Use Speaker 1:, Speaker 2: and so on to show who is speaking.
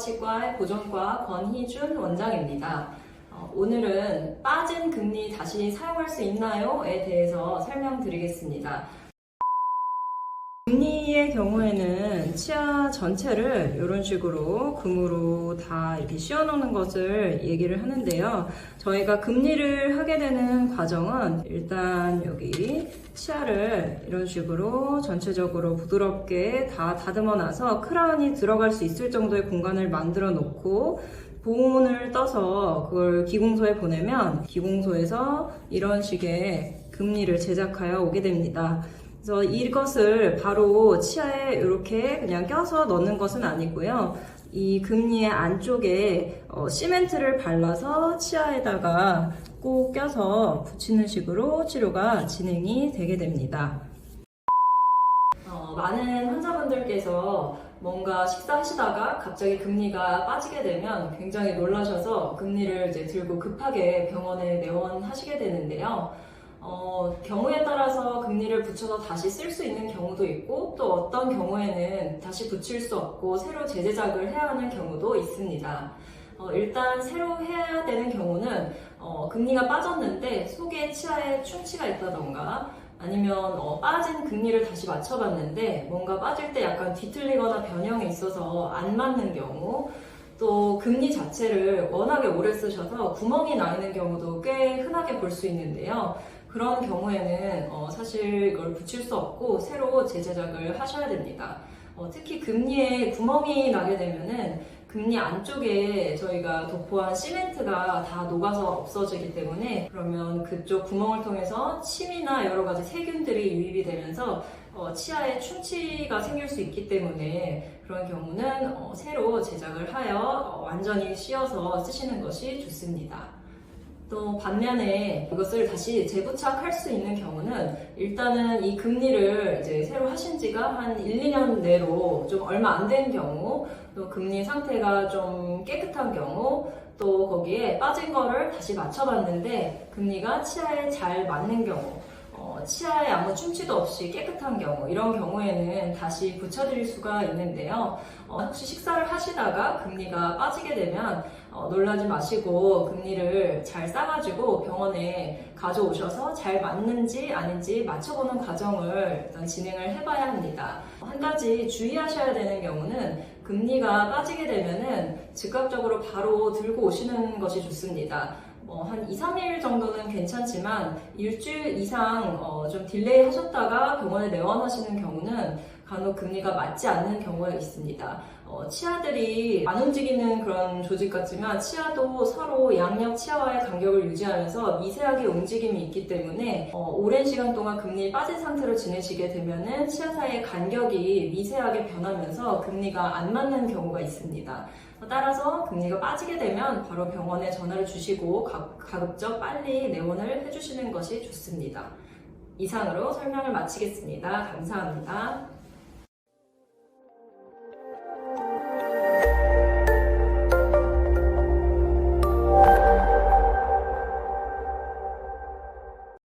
Speaker 1: 치과의 보존과 권희준 원장입니다. 어, 오늘은 빠진 금리 다시 사용할 수 있나요?에 대해서 설명드리겠습니다. 금리의 경우에는 치아 전체를 이런 식으로 금으로 다 이렇게 씌워놓는 것을 얘기를 하는데요. 저희가 금리를 하게 되는 과정은 일단 여기 치아를 이런 식으로 전체적으로 부드럽게 다 다듬어 놔서 크라운이 들어갈 수 있을 정도의 공간을 만들어 놓고 보온을 떠서 그걸 기공소에 보내면 기공소에서 이런 식의 금리를 제작하여 오게 됩니다. 그래서 이것을 바로 치아에 이렇게 그냥 껴서 넣는 것은 아니고요. 이 금리의 안쪽에 어, 시멘트를 발라서 치아에다가 꼭 껴서 붙이는 식으로 치료가 진행이 되게 됩니다. 어, 많은 환자분들께서 뭔가 식사하시다가 갑자기 금리가 빠지게 되면 굉장히 놀라셔서 금리를 이제 들고 급하게 병원에 내원하시게 되는데요. 어, 경우에 따라서 금리를 붙여서 다시 쓸 수 있는 경우도 있고 또 어떤 경우에는 다시 붙일 수 없고 새로 재제작을 해야 하는 경우도 있습니다. 어, 일단 새로 해야 되는 경우는 어, 금리가 빠졌는데 속에 치아에 충치가 있다던가 아니면 어, 빠진 금리를 다시 맞춰봤는데 뭔가 빠질 때 약간 뒤틀리거나 변형이 있어서 안 맞는 경우 또 금리 자체를 워낙에 오래 쓰셔서 구멍이 나 있는 경우도 꽤 흔하게 볼 수 있는데요. 그런 경우에는 어, 사실 이걸 붙일 수 없고 새로 재제작을 하셔야 됩니다. 어, 특히 금리에 구멍이 나게 되면은 금리 안쪽에 저희가 도포한 시멘트가 다 녹아서 없어지기 때문에 그러면 그쪽 구멍을 통해서 침이나 여러 가지 세균들이 유입이 되면서 어, 치아에 충치가 생길 수 있기 때문에 그런 경우는 어, 새로 제작을 하여 어, 완전히 씌워서 쓰시는 것이 좋습니다. 또 반면에 이것을 다시 재부착할 수 있는 경우는 일단은 이 금리를 이제 새로 하신 지가 한 1, 2년 내로 좀 얼마 안 된 경우 또 금리 상태가 좀 깨끗한 경우 또 거기에 빠진 거를 다시 맞춰봤는데 금리가 치아에 잘 맞는 경우 어, 치아에 아무 충치도 없이 깨끗한 경우 이런 경우에는 다시 붙여드릴 수가 있는데요. 어, 혹시 식사를 하시다가 금리가 빠지게 되면 어, 놀라지 마시고 금리를 잘 싸가지고 병원에 가져오셔서 잘 맞는지 아닌지 맞춰보는 과정을 일단 진행을 해봐야 합니다. 한 가지 주의하셔야 되는 경우는 금리가 빠지게 되면은 즉각적으로 바로 들고 오시는 것이 좋습니다. 어, 한 2, 3일 정도는 괜찮지만 일주일 이상 어, 좀 딜레이 하셨다가 병원에 내원하시는 경우는 간혹 금리가 맞지 않는 경우가 있습니다. 어, 치아들이 안 움직이는 그런 조직 같지만 치아도 서로 양옆 치아와의 간격을 유지하면서 미세하게 움직임이 있기 때문에 어, 오랜 시간 동안 금리 빠진 상태로 지내시게 되면은 치아 사이의 간격이 미세하게 변하면서 금리가 안 맞는 경우가 있습니다. 따라서 금리가 빠지게 되면 바로 병원에 전화를 주시고 가, 가급적 빨리 내원을 해주시는 것이 좋습니다. 이상으로 설명을 마치겠습니다. 감사합니다.